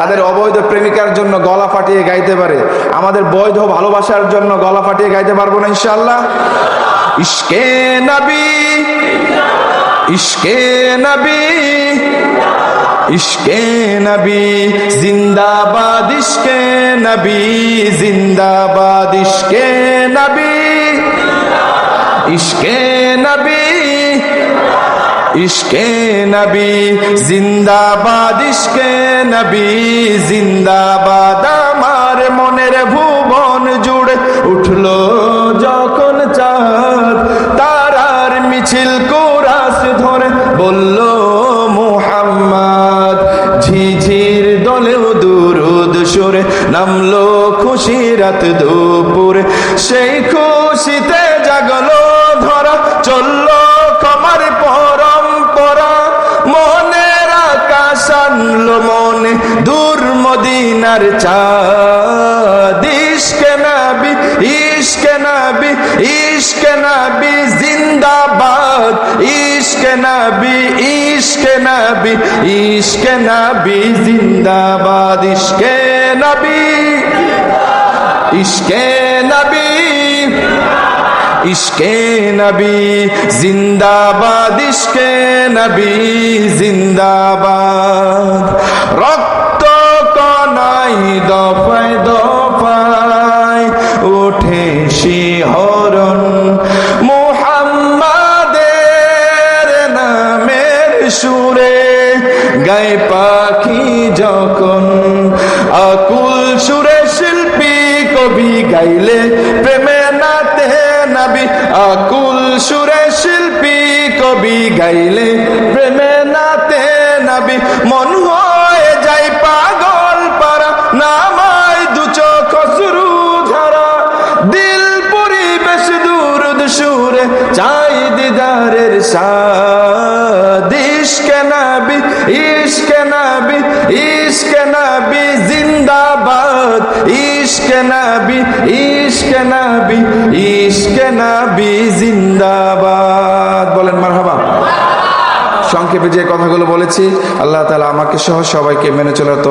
তাদের অবৈধ প্রেমিকার জন্য গলা ফাটিয়ে গাইতে পারে। আমাদের বৈধ ভালোবাসার জন্য গলা ফাটিয়ে গাইতে পারব না ইনশাল্লাহ ইশকে নবী ইশকে নবী ইশকে নবী, জিন্দাবাদ ইশকে নবী, জিন্দাবাদ ইশকে নবী ইশকে নবী। ইশকে নবী, জিন্দাবাদ ইশকে নবী, জিন্দাবাদ আমার মনের ভুবন জুড়ে উঠল যখন চাঁদ। তারার মিছিল কোরাস ধরে বলল, মোহাম্মদ। ঝিঝির দলেও দুরুদ সুরে নামলো খুশি রাত দুপুরে। সেই খুশিতে জাগলো আনলো মনে দূর মদিনার চাঁদ। ইশকে নবী ইশকে নবী ইশকে নবী, জিন্দাবাদ। ইশকে নবী ইশকে নবী ইশকে নবী, জিন্দাবাদ। ইশকে নবী, ইশকে ইশকে নবী, জিন্দাবাদ ইশকে নবী, জিন্দাবাদ। রক্ত কনাই দফায় দফায় ওঠে শিহরণ। মোহাম্মদের নামের সুরে গায়ে পাখি যখন, আকুল সুরে শিল্পী কবি গাইলে প্রেমে সুরে শিল্পী, কবি গাইলে প্রেমে নাতে নাবি। মন হয়ে যাই পাগল পারা, নামাই দু চোখ ধারা। দিল পরিবেশ দূর সুরে, চাই দিদারের সাদ ইশকে নবি ইশকে নবি ইশকে নবি জিন্দাবাদ। বলেন মারহাবা। সংক্ষেপে যে কথাগুলো বলেছি, আল্লাহ তালা আমাকে সহ সবাইকে মেনে চলার তো